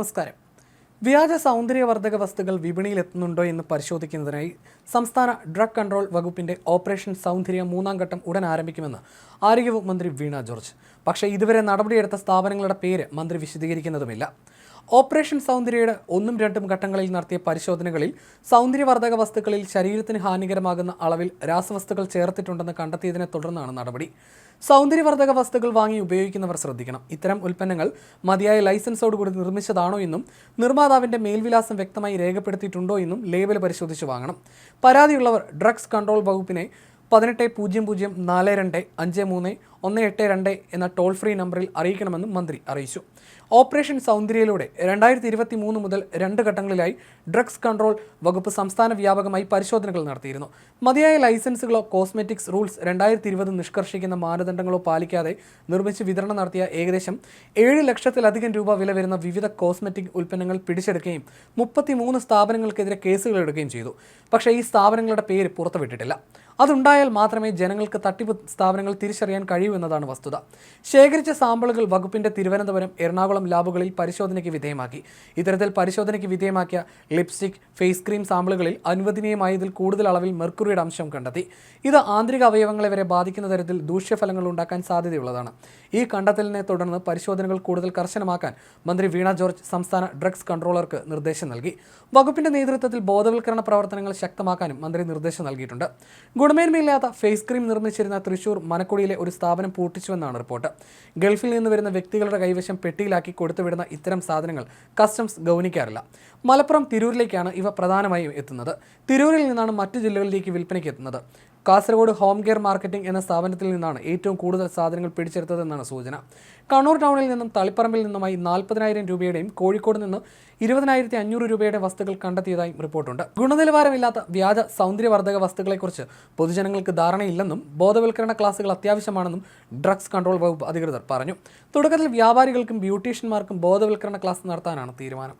നമസ്കാരം. വ്യാജ സൗന്ദര്യവർദ്ധക വസ്തുക്കൾ വിപണിയിൽ എത്തുന്നുണ്ടോ എന്ന് പരിശോധിക്കുന്നതിനായി സംസ്ഥാന ഡ്രഗ് കൺട്രോൾ വകുപ്പിന്റെ ഓപ്പറേഷൻ സൗന്ദര്യ മൂന്നാം ഘട്ടം ഉടൻ ആരംഭിക്കുമെന്ന് ആരോഗ്യവകുപ്പ് മന്ത്രി വീണ ജോർജ്. പക്ഷേ ഇതുവരെ നടപടിയെടുത്ത സ്ഥാപനങ്ങളുടെ പേര് മന്ത്രി വിശദീകരിക്കുന്നതുമില്ല. ഓപ്പറേഷൻ സൗന്ദര്യയുടെ ഒന്നും രണ്ടും ഘട്ടങ്ങളിൽ നടത്തിയ പരിശോധനകളിൽ സൗന്ദര്യവർദ്ധക വസ്തുക്കളിൽ ശരീരത്തിന് ഹാനികരമാകുന്ന അളവിൽ രാസവസ്തുക്കൾ ചേർത്തിട്ടുണ്ടെന്ന് കണ്ടെത്തിയതിനെ തുടർന്നാണ് നടപടി. സൗന്ദര്യവർദ്ധക വസ്തുക്കൾ വാങ്ങി ഉപയോഗിക്കുന്നവർ ശ്രദ്ധിക്കണം. ഇത്തരം ഉൽപ്പന്നങ്ങൾ മതിയായ ലൈസൻസോടുകൂടി നിർമ്മിച്ചതാണോ എന്നും നിർമ്മാതാവിന്റെ മേൽവിലാസം വ്യക്തമായി രേഖപ്പെടുത്തിയിട്ടുണ്ടോ എന്നും ലേബൽ പരിശോധിച്ച് വാങ്ങണം. പരാതിയുള്ളവർ ഡ്രഗ്സ് കൺട്രോൾ വകുപ്പിനെ പതിനെട്ട് പൂജ്യം പൂജ്യം നാല് രണ്ട് അഞ്ച് മൂന്ന് ഒന്ന് എട്ട് രണ്ട് എന്ന ടോൾ ഫ്രീ നമ്പറിൽ അറിയിക്കണമെന്നും മന്ത്രി അറിയിച്ചു. ഓപ്പറേഷൻ സൗന്ദര്യയിലൂടെ രണ്ടായിരത്തി ഇരുപത്തി മൂന്ന് മുതൽ രണ്ട് ഘട്ടങ്ങളിലായി ഡ്രഗ്സ് കൺട്രോൾ വകുപ്പ് സംസ്ഥാന വ്യാപകമായി പരിശോധനകൾ നടത്തിയിരുന്നു. മതിയായ ലൈസൻസുകളോ കോസ്മെറ്റിക്സ് റൂൾസ് രണ്ടായിരത്തി ഇരുപത് നിഷ്കർഷിക്കുന്ന മാനദണ്ഡങ്ങളോ പാലിക്കാതെ നിർമ്മിച്ച് വിതരണം നടത്തിയ ഏകദേശം ഏഴ് ലക്ഷത്തിലധികം രൂപ വില വരുന്ന വിവിധ കോസ്മെറ്റിക് ഉൽപ്പന്നങ്ങൾ പിടിച്ചെടുക്കുകയും മുപ്പത്തിമൂന്ന് സ്ഥാപനങ്ങൾക്കെതിരെ കേസുകൾ എടുക്കുകയും ചെയ്തു. പക്ഷേ ഈ സ്ഥാപനങ്ങളുടെ പേര് പുറത്തുവിട്ടിട്ടില്ല. അതുണ്ടായാൽ മാത്രമേ ജനങ്ങൾക്ക് തട്ടിപ്പ് സ്ഥാപനങ്ങൾ തിരിച്ചറിയാൻ കഴിയൂ എന്നതാണ് വസ്തുത. ശേഖരിച്ച സാമ്പിളുകൾ വകുപ്പിന്റെ തിരുവനന്തപുരം എറണാകുളം ലാബുകളിൽ പരിശോധനയ്ക്ക് വിധേയമാക്കി. ഇത്തരത്തിൽ പരിശോധനയ്ക്ക് വിധേയമാക്കിയ ലിപ്സ്റ്റിക് ഫേസ് ക്രീം സാമ്പിളുകളിൽ അനുവദനീയമായതിൽ കൂടുതൽ അളവിൽ മെർക്കുറിയുടെ അംശം കണ്ടെത്തി. ഇത് ആന്തരിക അവയവങ്ങളെ വരെ ബാധിക്കുന്ന തരത്തിൽ ദൂഷ്യഫലങ്ങൾ ഉണ്ടാക്കാൻ സാധ്യതയുള്ളതാണ്. ഈ കണ്ടെത്തലിനെ തുടർന്ന് പരിശോധനകൾ കൂടുതൽ കർശനമാക്കാൻ മന്ത്രി വീണ ജോർജ് സംസ്ഥാന ഡ്രഗ്സ് കൺട്രോളർക്ക് നിർദ്ദേശം നൽകി. വകുപ്പിന്റെ നേതൃത്വത്തിൽ ബോധവൽക്കരണ പ്രവർത്തനങ്ങൾ ശക്തമാക്കാനും മന്ത്രി നിർദ്ദേശം നൽകിയിട്ടുണ്ട്. ഗുണമേന്മയില്ലാത്ത ഫേസ് ക്രീം നിർമ്മിച്ചിരുന്ന തൃശൂർ മനക്കുടിയിലെ ഒരു സ്ഥാപനം പൂട്ടിച്ചുവെന്നാണ് റിപ്പോർട്ട്. ഗൾഫിൽ നിന്ന് വരുന്ന വ്യക്തികളുടെ കൈവശം പെട്ടിയിലാക്കി കൊടുത്തുവിടുന്ന ഇത്തരം സാധനങ്ങൾ കസ്റ്റംസ് ഗൗനിക്കാറില്ല. മലപ്പുറം തിരൂരിലേക്കാണ് ഇവ പ്രധാനമായും എത്തുന്നത്. തിരൂരിൽ നിന്നാണ് മറ്റു ജില്ലകളിലേക്ക് വിൽപ്പനയ്ക്ക് എത്തുന്നത്. കാസർഗോഡ് ഹോം കെയർ മാർക്കറ്റിംഗ് എന്ന സ്ഥാപനത്തിൽ നിന്നാണ് ഏറ്റവും കൂടുതൽ സാധനങ്ങൾ പിടിച്ചെടുത്തതെന്നാണ് സൂചന. കണ്ണൂർ ടൗണിൽ നിന്നും തളിപ്പറമ്പിൽ നിന്നുമായി നാൽപ്പതിനായിരം രൂപയുടെയും കോഴിക്കോട് നിന്ന് ഇരുപതിനായിരത്തി അഞ്ഞൂറ് രൂപയുടെ വസ്തുക്കൾ കണ്ടെത്തിയതായും റിപ്പോർട്ടുണ്ട്. ഗുണനിലവാരമില്ലാത്ത വ്യാജ സൗന്ദര്യവർദ്ധക വസ്തുക്കളെക്കുറിച്ച് പൊതുജനങ്ങൾക്ക് ധാരണയില്ലെന്നും ബോധവൽക്കരണ ക്ലാസുകൾ അത്യാവശ്യമാണെന്നും ഡ്രഗ്സ് കൺട്രോൾ വകുപ്പ് അധികൃതർ പറഞ്ഞു. തുടക്കത്തിൽ വ്യാപാരികൾക്കും ബ്യൂട്ടീഷ്യന്മാർക്കും ബോധവൽക്കരണ ക്ലാസ് നടത്താനാണ് തീരുമാനം.